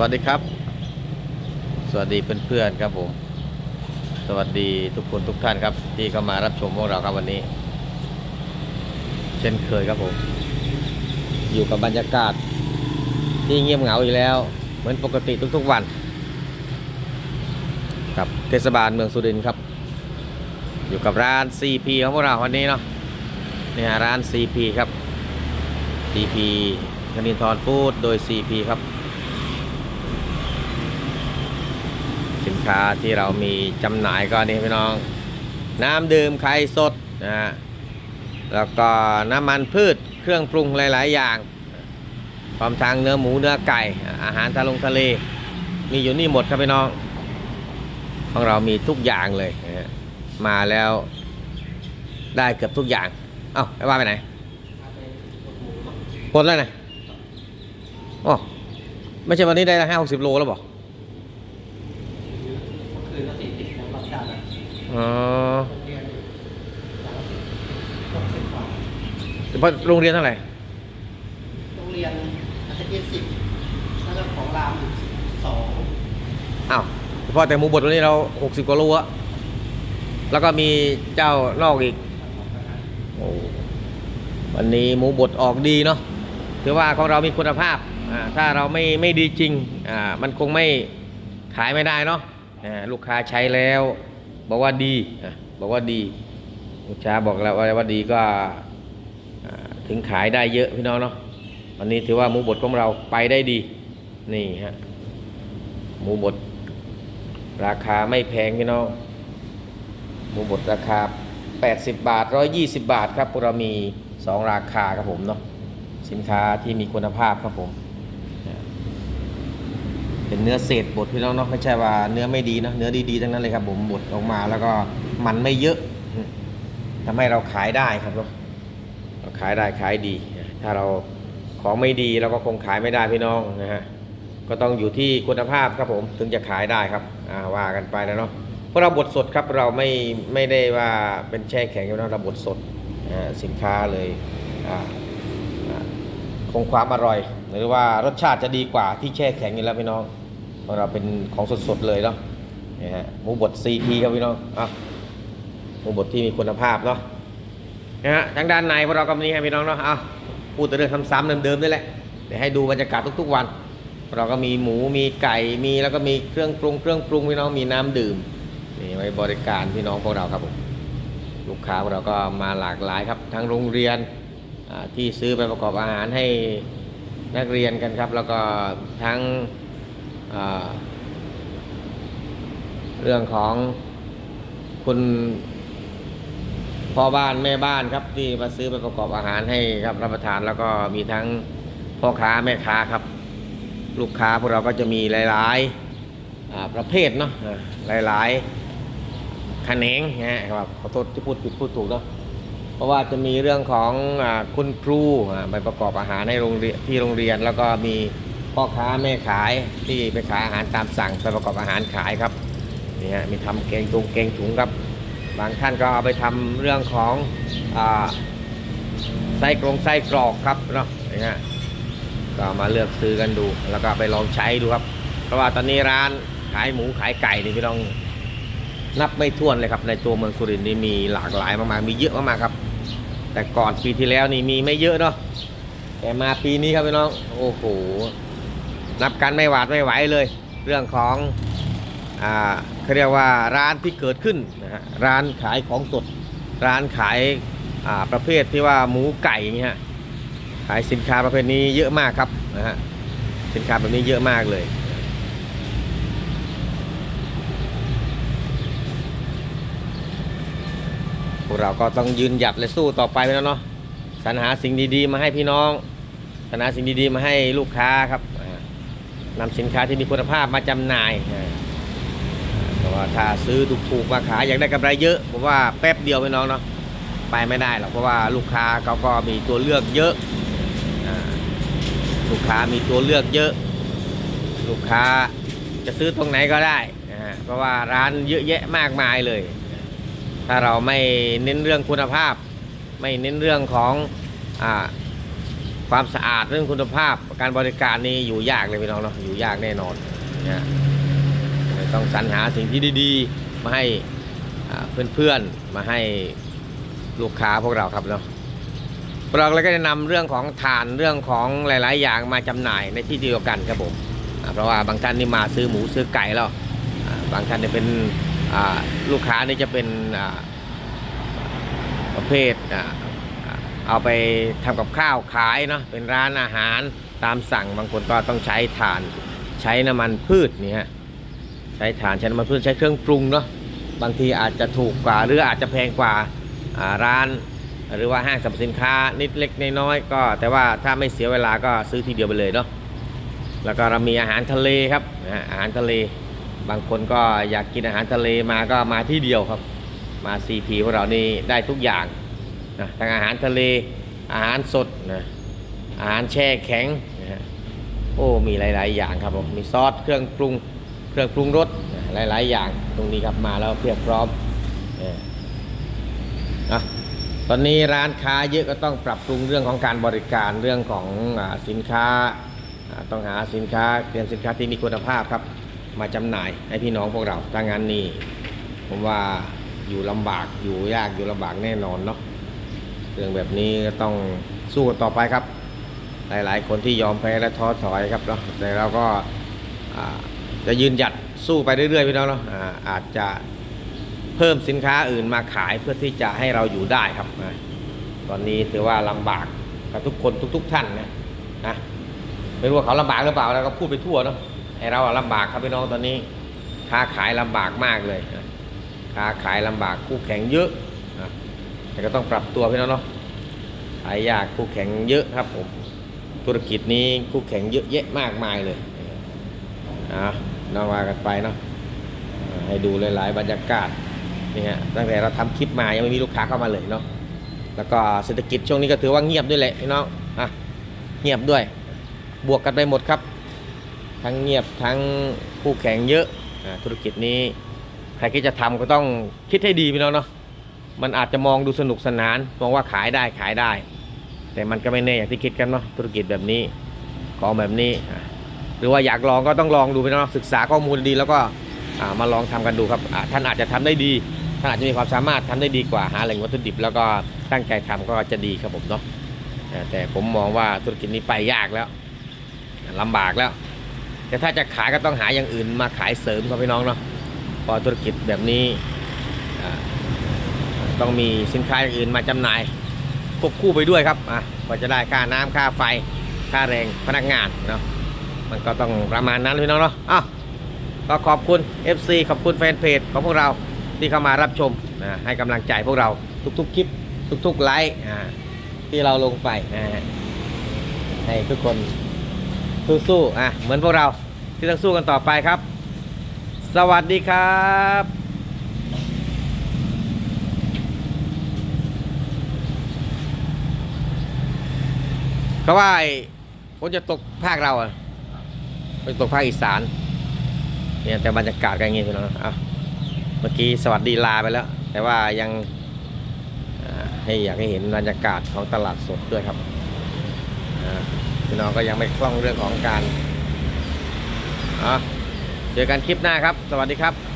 วัสดีครับ สวัสดีเพื่อนๆครับผม สวัสดีทุกคนทุกท่านครับ ที่เข้ามารับชมพวกเราครับวันนี้ เช่นเคยครับผม อยู่กับบรรยากาศ ที่เงียบเหงาอีกแล้ว เหมือนปกติทุกๆวัน กับเทศบาลเมืองสุรินทร์ครับ อยู่กับร้าน CP ของพวกเราวันนี้เนาะเนี่ยร้าน CP ครับ CP คณินทรฟู้ดโดย CP ครับ สินค้าที่เรามีจำหน่ายก็นี่พี่น้อง น้ำดื่มไข่สดนะฮะแล้วก็น้ำมันพืชเครื่องปรุงหลาย ๆ อย่างพร้อมทางเนื้อหมูเนื้อไก่ อาหารทะลงทะเล มีอยู่นี่หมดครับพี่น้อง ของเรามีทุกอย่างเลยนะมาแล้วได้เกือบทุกอย่าง เอ้าไปว่าไปไหนหมดแล้วนะอ๋อไม่ใช่วันนี้ได้ห้าหกสิบโลแล้วบอก คืนละ สี่สิบนะรับจ้างอะอ๋อเรียนอย่างละสิบหกสิบบาทเฉพาะโรงเรียนเท่าไหร่โรงเรียนอาจจะยี่สิบแล้วก็ของรามอีกสองอ้าวเฉพาะแต่หมูบดวันนี้เราหกสิบกว่าโลอะแล้วก็มีเจ้านอกอีก โอ้วันนี้หมูบดออกดีเนาะถือว่าของเรามีคุณภาพอ่าถ้าเราไม่ไม่ดีจริงอ่ามันคงไม่ขายไม่ได้เนาะอ่า ลูกค้าใช้แล้ว บอกว่าดีบอกว่าดีลูกค้าบอกแล้วว่าว่าดีก็ถึงขายได้เยอะพี่น้องเนาะวันนี้ถือว่าหมูบดของเราไปได้ดี นี่ฮะหมูบดราคาไม่แพงพี่น้องหมูบดราคา 80 บาท 120 บาทครับพวกเรามี 2 ราคาครับผมเนาะสินค้าที่มีคุณภาพครับผม เป็นเนื้อเศษบดพี่น้องเนาะไม่ใช่ว่าเนื้อไม่ดีนะเนื้อดีๆทั้งนั้นเลยครับผมบดออกมาแล้วก็มันไม่เยอะทำให้เราขายได้ครับเนาเราขายได้ขายดี ถ้าเราของไม่ดีเราก็คงขายไม่ได้พี่น้องนะฮะก็ต้องอยู่ที่คุณภาพครับผมถึงจะขายได้ครับว่ากันไปนะเนาะเพราะเราบดสดครับเราไม่ไม่ได้ว่าเป็นแช่แข็งอยู่นะเราบดสดสินค้าเลยอ่า คงความอร่อย หรือว่ารสชาติจะดีกว่าที่แช่แข็งอยู่แล้วพี่น้องเพราะเราเป็นของสดๆเลยเนาะนี่ฮะหมูบด CP ครับพี่น้องอะหมูบดที่มีคุณภาพเนาะนะฮะทางด้านในพวกเราก็มีให้พี่น้องเนาะอะพูดแต่เรื่องซ้ำๆเดิมๆนี่แหละเดี๋ยวให้ดูบรรยากาศทุก ๆ วัน เราก็มีหมูมีไก่มีแล้วก็มีเครื่องปรุงเครื่องปรุงพี่น้องมีน้ำดื่มนี่ไว้บริการพี่น้องพวกเราครับผมลูกค้าพวกเราก็มาหลากหลายครับทั้งโรงเรียน ที่ซื้อไปประกอบอาหารให้นักเรียนกันครับ แล้วก็ทั้งเรื่องของคุณพ่อบ้านแม่บ้านครับ ที่มาซื้อไปประกอบอาหารให้ครับรับประทานแล้วก็มีทั้งพ่อค้าแม่ค้าครับ ลูกค้าพวกเราก็จะมีหลายๆประเภทเนาะหลายๆแขนงนะครับขอโทษที่พูดผิดพูดถูกเนาะ เพราะว่าจะมีเรื่องของอคุณครูไปประกอบอาหารให้โรงเรียนที่โรงเรียน แล้วก็มีพ่อค้าแม่ขายที่ไปขายอาหารตามสั่งไปประกอบอาหารขายครับนี่ฮะมีทำเกงตุงเกงถุงครับ บางท่านก็เอาไปทำเรื่องของอไส้กรงไส้กรอกครับเนาะนี่ฮะก็มาเลือกซื้อกันดู แล้วก็ไปลองใช้ดูครับ เพราะว่าตอนนี้ร้านขายหมูขายไก่นี่พี่น้องนับไม่ถ้วนเลยครับในตัวเมืองสุรินทร์นี่มีหลากหลายมากๆมีเยอะมากๆครับ แต่ก่อนปีที่แล้วนี่มีไม่เยอะเนาะแต่มาปีนี้ครับพี่น้องโอ้โหนับกันไม่หวาดไม่ไหวเลย เรื่องของอ่าเขาเรียกว่าร้านที่เกิดขึ้นนะฮะร้านขายของสด ร้านขายอ่าประเภทที่ว่าหมูไก่อย่างเงี้ยขายสินค้าประเภทนี้เยอะมากครับนะฮะสินค้าแบบนี้เยอะมากเลย พวกเราก็ต้องยืนหยัดและสู้ต่อไปแล้วเนาะสรรหาสิ่งดีๆ มาให้พี่น้องสรรหาสิ่งดีๆ มาให้ลูกค้าครับอ่านำสินค้าที่มีคุณภาพมาจำหน่ายอ่าเพราะว่าถ้าซื้อถูกๆมาขายอยากได้กำไรเยอะผมว่าแป๊บเดียวพี่น้องเนาะไปไม่ได้หรอกเพราะว่าลูกค้าเขาก็มีตัวเลือกเยอะลูกค้ามีตัวเลือกเยอะ ลูกค้าจะซื้อตรงไหนก็ได้นะฮะเพราะว่าร้านเยอะแยะมากมายเลย ถ้าเราไม่เน้นเรื่องคุณภาพ ไม่เน้นเรื่องของอความสะอาดเรื่องคุณภาพ การบริการนี่อยู่ยากเลยพี่น้องเนาะอยู่ยากแน่นอนนะเลยต้องสรรหาสิ่งที่ดีๆ มาให้เพื่อนๆมาให้ลูกค้าพวกเราครับเนาะเราเลยก็จะนำเรื่องของฐานเรื่องของหลาย ๆ อย่างมาจำหน่ายในที่เดียวกันครับผมเพราะว่าบางท่านนี่มาซื้อหมูซื้อไก่แล้วบางท่านเนี่ยเป็น ลูกค้านี่จะเป็นประเภทเอาไปทำกับข้าวขายเนาะเป็นร้านอาหารตามสั่งบางคนก็ต้องใช้ถ่านใช้น้ำมันพืชนี่ฮะใช้ถ่านใช้น้ำมันพืชใช้เครื่องปรุงเนาะบางทีอาจจะถูกกว่าหรืออาจจะแพงกว่าร้าน หรือว่าห้างสรรพสินค้านิดเล็กน้อยก็ แต่ว่าถ้าไม่เสียเวลาก็ซื้อทีเดียวไปเลยเนาะแล้วก็เรามีอาหารทะเลครับอาหารทะเล บางคนก็อยากกินอาหารทะเลมาก็มาที่เดียวครับ มา CP ของเรานี่ได้ทุกอย่างนะทั้งอาหารทะเลอาหารสดนะอาหารแช่แข็งนะฮะโอ้ มีหลาย ๆ อย่างครับผมมีซอสเครื่องปรุงเครื่องปรุงรสนะหลาย ๆ อย่างตรงนี้ครับมาแล้วเพียบพร้อมนะตอนนี้ร้านค้าเยอะก็ต้องปรับปรุงเรื่องของการบริการเรื่องของอสินค้าต้องหาสินค้าเตรียมสินค้าที่มีคุณภาพครับ มาจำหน่ายให้พี่น้องพวกเราถ้างั้นนี่ผมว่าอยู่ลำบากอยู่ยากอยู่ลำบากแน่นอนเนาะเรื่องแบบนี้ก็ต้องสู้กันต่อไปครับ หลายๆ คนที่ยอมแพ้และท้อถอยครับเนาะแต่เราก็จะยืนหยัดสู้ไปเรื่อยๆพี่น้องเนาะอาอาจจะเพิ่มสินค้าอื่นมาขายเพื่อที่จะให้เราอยู่ได้ครับตอนนี้ถือว่าลำบากกับทุกคนทุก ๆ ท่านนะนะไม่รู้ว่าเขาลำบากหรือเปล่าเราก็พูดไปทั่วเนาะ ไอเราลำบากครับพี่น้องตอนนี้ ค้าขายลำบากมากเลยค้าขายลำบากคู่แข่งเยอะนะแต่ก็ต้องปรับตัวพี่น้องเนาะขายยากคู่แข่งเยอะครับผมธุรกิจนี้คู่แข่งเยอะแยะมากมายเลยอะน้องว่ากันไปเนาะให้ดูหลายๆบรรยากาศนี่ฮะตั้งแต่เราทำคลิปมายังไม่มีลูกค้าเข้ามาเลยเนาะแล้วก็เศรษฐกิจช่วงนี้ก็ถือว่าเงียบด้วยแหละพี่น้องอะเงียบด้วย บวกกันไปหมดครับ ทั้งเงียบทั้งคู่แข่งเยอะธุรกิจนี้ใครที่จะทำก็ต้องคิดให้ดีพี่น้องเนาะมันอาจจะมองดูสนุกสนาน มองว่าขายได้ขายได้ แต่มันก็ไม่แน่อย่างที่คิดกันเนาะธุรกิจแบบนี้ของแบบนี้ หรือว่าอยากลองก็ต้องลองดูไปเนาะศึกษาข้อมูลดีแล้วก็มาลองทำกันดูครับท่านอาจจะทำได้ดีท่านอาจจะมีความสามารถทำได้ดีกว่าหาแหล่งวัตถุดิบ แล้วก็ตั้งใจทำก็จะดีครับผมเนาะแต่ผมมองว่าธุรกิจนี้ไปยากแล้วลำบากแล้ว แต่ถ้าจะขายก็ต้องหาอย่างอื่นมาขายเสริมครับพี่น้องเนาะพอธุรกิจแบบนี้ต้องมีสินค้าอย่างอื่นมาจำหน่ายควบคู่ไปด้วยครับอะก็จะได้ค่าน้ำค่าไฟ ค่าแรงพนักงานเนาะมันก็ต้องประมาณนั้นพี่น้องเนาะอ้าวก็ขอบคุณ FC ขอบคุณแฟนเพจของพวกเราที่เข้ามารับชมนะให้กำลังใจพวกเราทุกๆคลิปทุกๆไลค์ที่เราลงไปนะให้ทุกคน สู้ๆอะเหมือนพวกเราที่ต้องสู้กันต่อไปครับ สวัสดีครับเขาะว่าไอ้ฝนจะตกภาคเราอะจะตกภาคอีสานเนี่ยแต่บรรยากาศก็อย่างงี้พี่น้องอะเมื่อกี้สวัสดีลาไปแล้ว แต่ว่ายังให้อยากให้เห็นบรรยากาศของตลาดสดด้วยครับ พี่น้องก็ยังไม่คล่องเรื่องของการอะเจอกันคลิปหน้าครับ สวัสดีครับ